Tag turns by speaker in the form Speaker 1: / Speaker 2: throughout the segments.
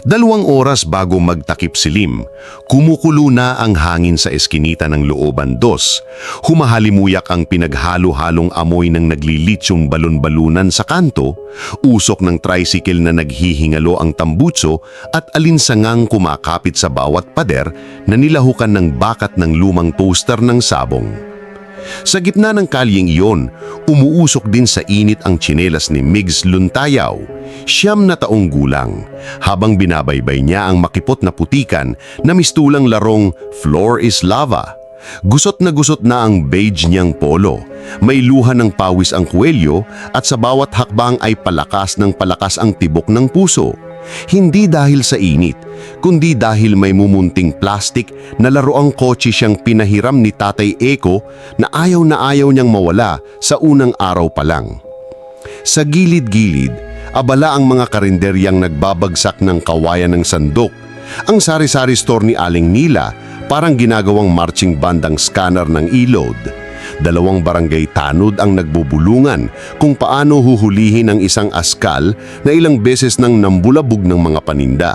Speaker 1: Dalawang oras bago magtakip silim, kumukulo na ang hangin sa eskinita ng looban dos. Humahalimuyak ang pinaghalo-halong amoy ng naglilitsyong balon-balunan sa kanto, usok ng tricycle na naghihingalo ang tambutso at alinsangang kumakapit sa bawat pader na nilahukan ng bakat ng lumang toaster ng sabong. Sa gitna ng kalyeng iyon, umuusok din sa init ang tsinelas ni Migs Luntayaw, siyam na taong gulang, habang binabaybay niya ang makipot na putikan na mistulang larong Floor is Lava. Gusot na gusot na ang beige niyang polo, may luha ng pawis ang kuwelyo at sa bawat hakbang ay palakas ng palakas ang tibok ng puso. Hindi dahil sa init, kundi dahil may mumunting plastik na laroang kotse siyang pinahiram ni Tatay Eko na ayaw na ayaw niyang mawala sa unang araw pa lang. Sa gilid-gilid, abala ang mga karinderyang nagbabagsak ng kawayan ng sandok. Ang sari-sari store ni Aling Nila parang ginagawang marching band ang scanner ng e-load. Dalawang barangay tanod ang nagbubulungan kung paano huhulihin ang isang askal na ilang beses nang nambulabog ng mga paninda.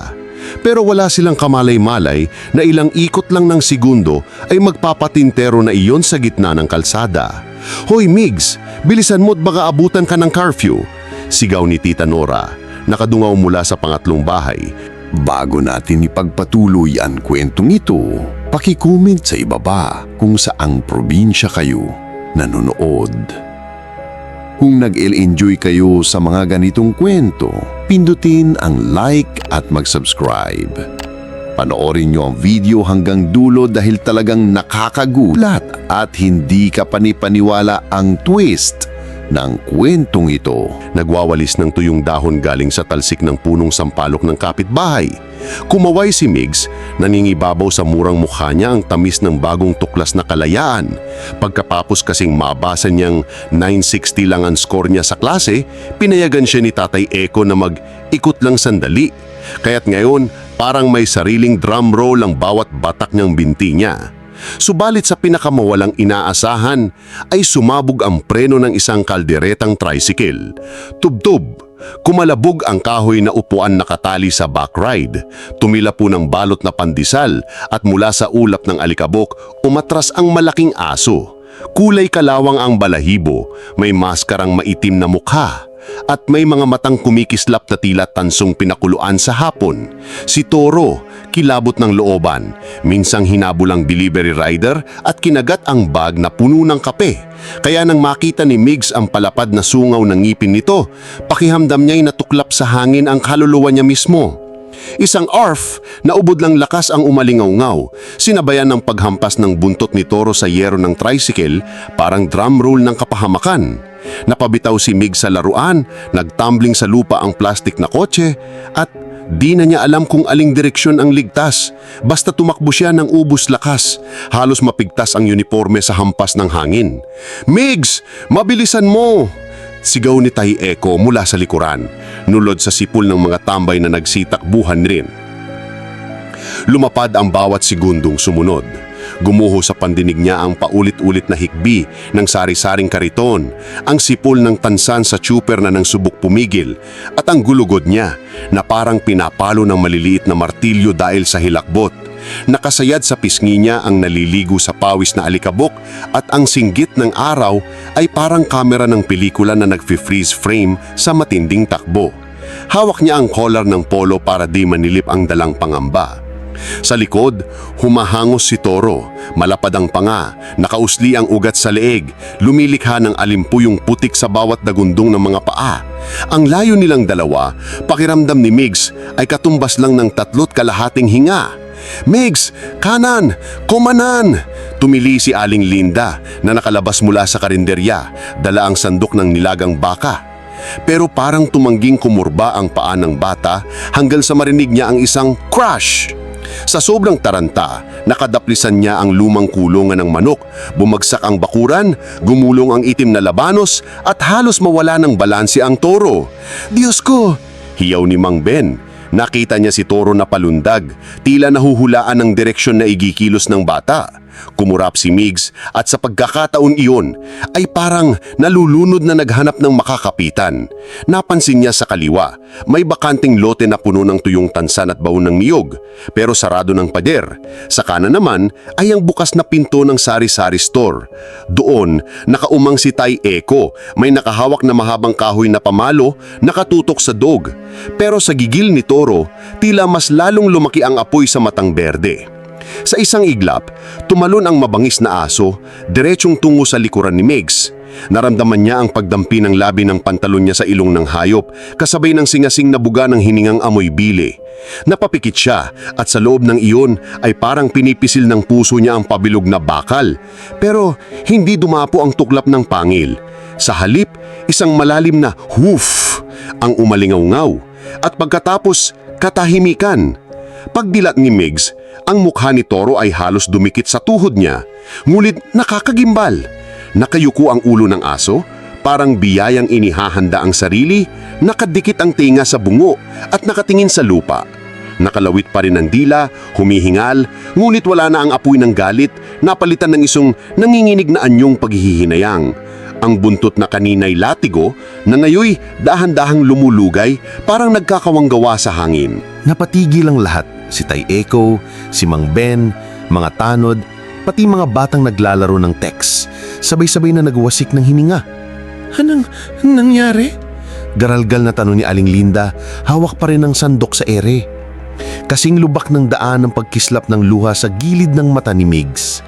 Speaker 1: Pero wala silang kamalay-malay na ilang ikot lang ng segundo ay magpapatintero na iyon sa gitna ng kalsada. Hoy Migs, bilisan mo't baka abutan ka ng curfew. Sigaw ni Tita Nora, nakadungaw mula sa pangatlong bahay.
Speaker 2: Bago natin ipagpatuloy ang kwentong ito, pakicomment sa ibaba kung saang probinsya kayo nanonood. Kung nag-enjoy kayo sa mga ganitong kwento, pindutin ang like at mag-subscribe. Panoorin nyo ang video hanggang dulo dahil talagang nakakagulat at hindi ka panipaniwala ang twist ng kwentong ito.
Speaker 1: Nagwawalis ng tuyong dahon galing sa talsik ng punong sampalok ng kapitbahay. Kumaway si Migs, naningibabaw sa murang mukha niya ang tamis ng bagong tuklas na kalayaan. Pagkapapos kasing mabasa niyang 960 lang ang score niya sa klase, pinayagan siya ni Tatay Eko na mag-ikot lang sandali. Kaya't ngayon, parang may sariling drum roll ang bawat batak niyang binti niya. Subalit sa pinakamawalang inaasahan ay sumabog ang preno ng isang kalderetang tricycle. Tubtub, kumalabog ang kahoy na upuan nakatali sa back ride. Tumila po ng balot na pandesal at mula sa ulap ng alikabok umatras ang malaking aso. Kulay kalawang ang balahibo, may maskarang maitim na mukha at may mga matang kumikislap na tila tansong pinakuluan sa hapon. Si Toro, kilabot ng looban, minsang hinabulang delivery rider at kinagat ang bag na puno ng kape. Kaya nang makita ni Migs ang palapad na sungaw ng ngipin nito, pakihamdam niya'y natuklap sa hangin ang kaluluwa niya mismo. Isang arf na ubod lang lakas ang umalingaw-ngaw, sinabayan ng paghampas ng buntot ni Toro sa yero ng tricycle parang drum roll ng kapahamakan. Napabitaw si Mig sa laruan, nagtumbling sa lupa ang plastik na kotse at di na niya alam kung aling direksyon ang ligtas. Basta tumakbo siya ng ubus lakas, halos mapigtas ang uniforme sa hampas ng hangin. Migs, mabilisan mo! Sigaw ni Tai Eko mula sa likuran, nulod sa sipul ng mga tambay na nagsitakbuhan rin. Lumapad ang bawat segundong sumunod. Gumuho sa pandinig niya ang paulit-ulit na hikbi ng sari-saring kariton, ang sipol ng tansan sa tsuper na nang subok pumigil, at ang gulugod niya na parang pinapalo ng maliliit na martilyo dahil sa hilakbot. Nakasayad sa pisngi niya ang naliligo sa pawis na alikabok at ang singgit ng araw ay parang kamera ng pelikula na nagfi-freeze frame sa matinding takbo. Hawak niya ang collar ng polo para di manilip ang dalang pangamba. Sa likod, humahangos si Toro, malapad ang panga, nakausli ang ugat sa leeg, lumilikha ng alimpuyong putik sa bawat dagundong ng mga paa. Ang layo nilang dalawa, pakiramdam ni Migs ay katumbas lang ng tatlot kalahating hinga. Migs, kanan, kumanan! Tumili si Aling Linda na nakalabas mula sa karinderya, dala ang sandok ng nilagang baka. Pero parang tumangging kumurba ang paa ng bata hanggang sa marinig niya ang isang crash. Sa sobrang taranta, nakadaplisan niya ang lumang kulungan ng manok, bumagsak ang bakuran, gumulong ang itim na labanos at halos mawala ng balanse ang toro. Diyos ko! Hiyaw ni Mang Ben. Nakita niya si Toro na palundag, tila nahuhulaan ng direksyon na igikilos ng bata.
Speaker 3: Kumurap si Migs at sa pagkakataon iyon ay parang nalulunod na naghanap ng makakapitan. Napansin niya sa kaliwa, may bakanting lote na puno ng tuyong tansan at baon ng niyog, pero sarado ng pader. Sa kanan naman ay ang bukas na pinto ng sari-sari store. Doon, nakaumang si Tay Eko, may nakahawak na mahabang kahoy na pamalo, nakatutok sa dog. Pero sa gigil ni Toro, tila mas lalong lumaki ang apoy sa matang berde. Sa isang iglap, tumalon ang mabangis na aso, diretsong tungo sa likuran ni Megs. Naramdaman niya ang pagdampi ng labi ng pantalon niya sa ilong ng hayop, kasabay ng singasing na buga ng hiningang amoy bili. Napapikit siya at sa loob ng iyon ay parang pinipisil ng puso niya ang pabilog na bakal. Pero hindi dumapo ang tuklap ng pangil. Sa halip, isang malalim na hoof ang umalingaw at pagkatapos katahimikan. Pagdilat ni Migs, ang mukha ni Toro ay halos dumikit sa tuhod niya, ngulit nakakagimbal. Nakayuko ang ulo ng aso, parang biyayang inihahanda ang sarili, nakadikit ang tinga sa bungo at nakatingin sa lupa. Nakalawit pa rin ang dila, humihingal, ngunit wala na ang apoy ng galit, napalitan ng isang nanginginig na anyong paghihinayang. Ang buntot na kaninay latigo na ngayoy dahan-dahang lumulugay parang nagkakawanggawa sa hangin.
Speaker 1: Napatigil ang lahat, si Tay Echo, si Mang Ben, mga tanod, pati mga batang naglalaro ng text. Sabay-sabay na nagwasik ng hininga. Anong nangyari? Garalgal na tanong ni Aling Linda, hawak pa rin ang sandok sa ere. Kasing lubak ng daan ang pagkislap ng luha sa gilid ng mata ni Migs.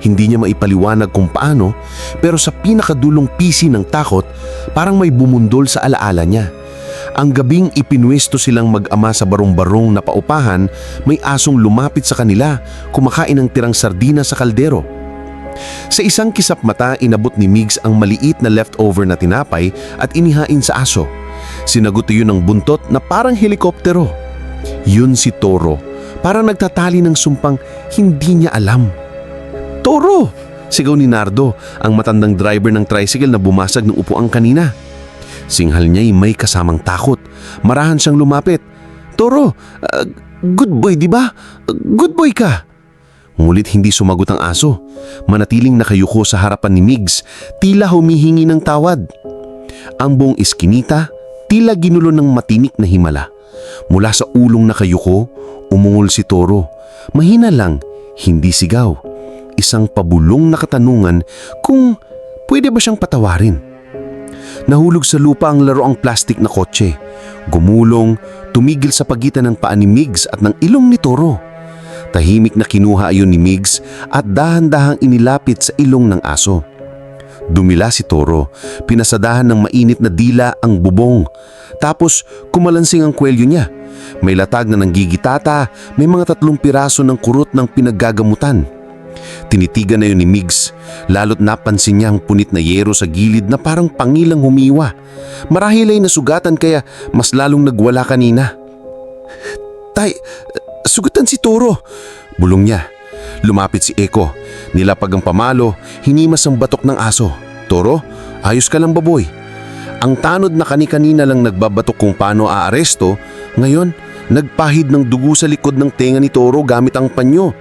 Speaker 1: Hindi niya maipaliwanag kung paano, pero sa pinakadulong pisi ng takot, parang may bumundol sa alaala niya. Ang gabing ipinwesto silang mag-ama sa barong-barong na paupahan, may asong lumapit sa kanila, kumakain ng tirang sardina sa kaldero. Sa isang kisap mata, inabot ni Migs ang maliit na leftover na tinapay at inihain sa aso. Sinagot yun ng buntot na parang helikoptero. Yun si Toro, parang nagtatali ng sumpang hindi niya alam. Toro! Sigaw ni Nardo, ang matandang driver ng tricycle na bumasag ng upuan kanina. Singhal niya'y may kasamang takot. Marahan siyang lumapit. Toro, ah, good boy di ba? Good boy ka. Ngulit hindi sumagot ang aso. Manatiling nakayuko sa harapan ni Migs, tila humihingi ng tawad. Ang buong iskinita, tila ginulo ng matinik na himala. Mula sa ulong nakayuko, umungol si Toro. Mahina lang, hindi sigaw. Isang pabulong na katanungan kung pwede ba siyang patawarin. Nahulog sa lupa ang laroang plastik na kotse. Gumulong, tumigil sa pagitan ng paa ni Migs at ng ilong ni Toro. Tahimik na kinuha ayon ni Migs at dahan-dahang inilapit sa ilong ng aso. Dumila si Toro, pinasadahan ng mainit na dila ang bubong. Tapos kumalansing ang kwelyo niya. May latag na nanggigitata, may mga tatlong piraso ng kurot ng pinaggagamutan. Tinitigan na yun ni Migs, lalo't napansin niya ang punit na yero sa gilid na parang pangilang humiwa. Marahil ay nasugatan kaya mas lalong nagwala kanina. Tay, sugatan si Toro. Bulong niya. Lumapit si Eko. Nilapag ang pamalo, hinimas ang batok ng aso. Toro, ayos ka lang baboy. Ang tanod na kani-kanina lang nagbabatok kung paano aaresto, ngayon nagpahid ng dugo sa likod ng tenga ni Toro gamit ang panyo.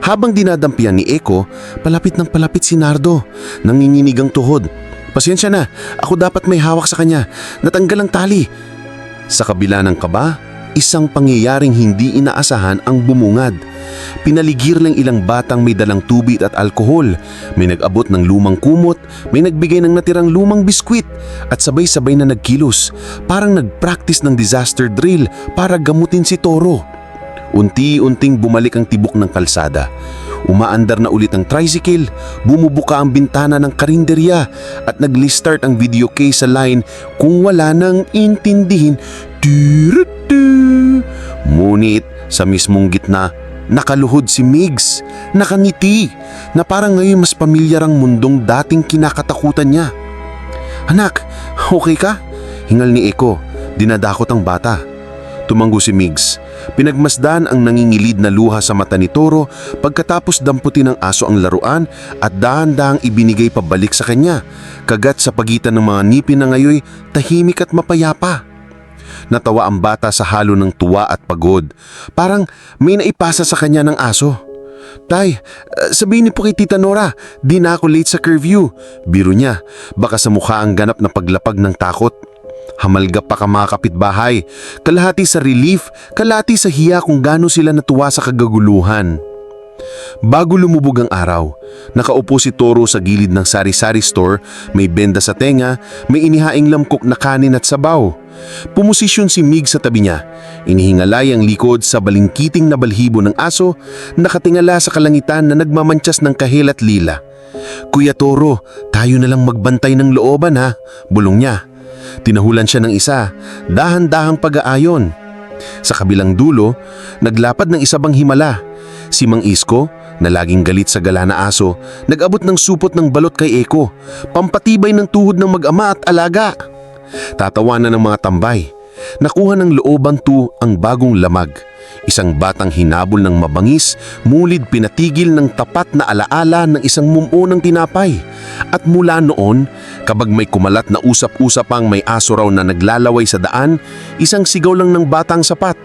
Speaker 1: Habang dinadampian ni Eko, palapit ng palapit si Nardo, nanginginig ang tuhod. Pasensya na, ako dapat may hawak sa kanya, natanggal ang tali. Sa kabila ng kaba, isang pangyayaring hindi inaasahan ang bumungad. Pinaligir ng ilang batang may dalang tubig at alkohol. May nag-abot ng lumang kumot, may nagbigay ng natirang lumang biskwit at sabay-sabay na nagkilos. Parang nag-practice ng disaster drill para gamutin si Toro. Unti-unting bumalik ang tibok ng kalsada. Umaandar na ulit ang tricycle, bumubuka ang bintana ng karinderya at nag-restart ang video case sa line kung wala nang intindihin. Turutu. Ngunit sa mismong gitna, nakaluhod si Migs, nakangiti, na parang ngayon mas pamilyar ang mundong dating kinakatakutan niya. Anak, okay ka? Hingal ni Eko, dinadakot ang bata. Tumanggo si Migs. Pinagmasdan ang nangingilid na luha sa mata ni Toro pagkatapos damputin ng aso ang laruan at dahan-dahang ibinigay pabalik sa kanya, kagat sa pagitan ng mga ngipin na ngayoy tahimik at mapayapa. Natawa ang bata sa halo ng tuwa at pagod. Parang may naipasa sa kanya ng aso. Tay, uh, sabihin niyo po kay Tita Nora, di na ako late sa curfew. Biro niya, baka sa mukha ang ganap na paglapag ng takot. Hamalgap pa ka mga kapitbahay, kalahati sa relief, kalahati sa hiya kung gaano sila natuwa sa kagaguluhan. Bago lumubog ang araw, nakaupo si Toro sa gilid ng sari-sari store, may benda sa tenga, may inihaing lamkok na kanin at sabaw. Pumosisyon si Mig sa tabi niya. Inihingalay ang likod sa balingkiting na balhibo ng aso, nakatingala sa kalangitan na nagmamantyas ng kahil at lila. Kuya Toro, tayo na lang magbantay ng looban ha, bulong niya. Tinahulan siya ng isa, dahan-dahang pag-aayon. Sa kabilang dulo, naglapad ng isa bang himala. Si Mang Isko, na laging galit sa gala na aso, nag-abot ng supot ng balot kay Eko, pampatibay ng tuhod ng mag-ama at alaga. Tatawanan ng mga tambay. Nakuha ng looban tu ang bagong lamag. Isang batang hinabol ng mabangis, mulid pinatigil ng tapat na alaala ng isang mumuo ng tinapay. At mula noon, kabag may kumalat na usap-usap ang may aso raw na naglalaway sa daan, isang sigaw lang ng batang sapat,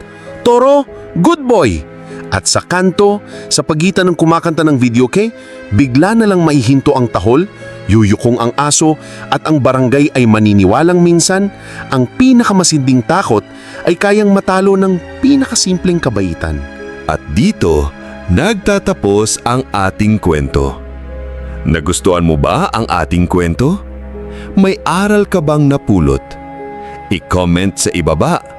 Speaker 1: Toro, good boy! At sa kanto, sa pagitan ng kumakanta ng videoke, bigla na lang maihinto ang tahol, yuyukong ang aso at ang barangay ay maniniwalang minsan, ang pinakamasinding takot ay kayang matalo ng pinakasimpleng kabaitan.
Speaker 4: At dito, nagtatapos ang ating kwento. Nagustuhan mo ba ang ating kwento? May aral ka bang napulot? I-comment sa ibaba.